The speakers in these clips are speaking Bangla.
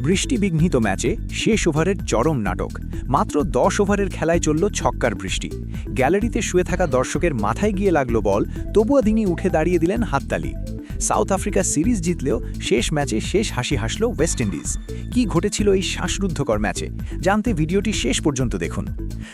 বৃষ্টিবিঘ্নিত ম্যাচে শেষ ওভারের চরম নাটক। মাত্র দশ ওভারের খেলায় চলল ছক্কার বৃষ্টি। গ্যালারিতে শুয়ে থাকা দর্শকের মাথায় গিয়ে লাগল বল, তবুও তিনি উঠে দাঁড়িয়ে দিলেন হাততালি। সাউথ আফ্রিকা সিরিজ জিতলেও শেষ ম্যাচে শেষ হাসি হাসল ওয়েস্ট ইন্ডিজ। কি ঘটেছিল এই শ্বাসরুদ্ধকর ম্যাচে? জানতে ভিডিওটি শেষ পর্যন্ত দেখুন।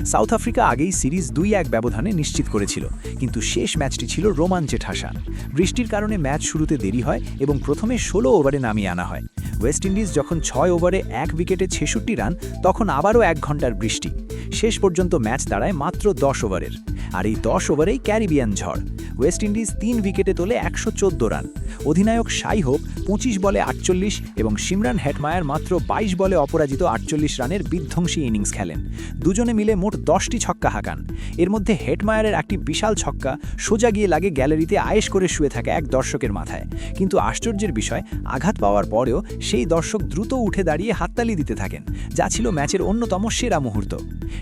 সাউথ আফ্রিকা আগেই সিরিজ দুই এক ব্যবধানে নিশ্চিত করেছিল, কিন্তু শেষ ম্যাচটি ছিল রোমাঞ্চে ঠাসা। বৃষ্টির কারণে ম্যাচ শুরুতে দেরি হয় এবং প্রথমে ষোলো ওভারে নামিয়ে আনা হয়। ওয়েস্ট ইন্ডিজ যখন ছয় ওভারে এক উইকেটে ছেষট্টি রান, তখন আবারও এক ঘণ্টার বৃষ্টি। শেষ পর্যন্ত ম্যাচ দাঁড়ায় মাত্র দশ ওভারের। আর এই দশ ওভারেই ক্যারিবিয়ান ঝড়। ওয়েস্ট ইন্ডিজ তিন উইকেটে তোলে একশো চোদ্দ রান। অধিনায়ক সাই হোপ পঁচিশ বলে আটচল্লিশ এবং সিমরান হেটমায়ার মাত্র ২২ বলে অপরাজিত আটচল্লিশ রানের বিধ্বংসী ইনিংস খেলেন। দুজনে মিলে মোট দশটি ছক্কা হাঁকান। এর মধ্যে হেটমায়ারের একটি বিশাল ছক্কা সোজা গিয়ে লাগে গ্যালারিতে আয়েশ করে শুয়ে থাকা এক দর্শকের মাথায়। কিন্তু আশ্চর্যের বিষয়, আঘাত পাওয়ার পরেও সেই দর্শক দ্রুত উঠে দাঁড়িয়ে হাততালি দিতে থাকেন, যা ছিল ম্যাচের অন্যতম সেরা মুহূর্ত।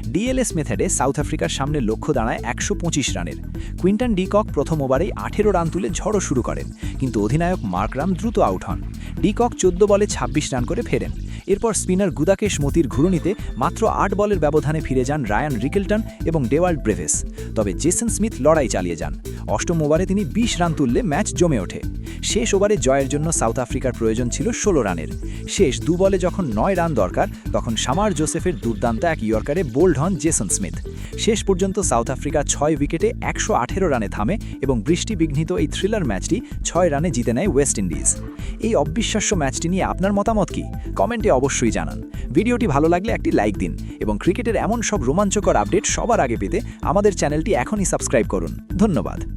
ডিএলএস মেথডে সাউথ আফ্রিকার সামনে লক্ষ্য দাঁড়ায় একশো পঁচিশ রানের। কুইন্টন ডিকক প্রথম ওভারেই আঠেরো রান তুলে ঝড়ো শুরু করেন, কিন্তু অধিনায়ক মার্করাম দ্রুত আউট হন। ডিকক চোদ্দ বলে ২৬ রান করে ফেরেন। এরপর স্পিনার গুদাকেশ মতির ঘুরুনিতে মাত্র আট বলের ব্যবধানে ফিরে যান রায়ান রিকেলটন এবং ডেওয়াল্ড ব্রেভেস। তবে জেসন স্মিথ লড়াই চালিয়ে যান। অষ্টম ওভারে তিনি ২০ রান তুললে ম্যাচ জমে ওঠে। শেষ ওভারে জয়ের জন্য সাউথ আফ্রিকার প্রয়োজন ছিল ষোলো রানের। শেষ দু বলে যখন নয় রান দরকার, তখন সামার জোসেফের দুর্দান্ত এক ইয়র্কারে বোল্ড হন জেসন স্মিথ। শেষ পর্যন্ত সাউথ আফ্রিকা ছয় উইকেটে একশো আঠেরো রানে থামে এবং বৃষ্টি বিঘ্নিত এই থ্রিলার ম্যাচটি ছয় রানে জিতে নেয় ওয়েস্ট ইন্ডিজ। এই অবিশ্বাস্য ম্যাচটি নিয়ে আপনার মতামত কি? কমেন্টে অবশ্যই জানান। ভিডিওটি ভালো লাগলে একটি লাইক দিন এবং ক্রিকেটের এমন সব রোমাঞ্চকর আপডেট সবার আগে পেতে আমাদের চ্যানেলটি এখনই সাবস্ক্রাইব করুন। ধন্যবাদ।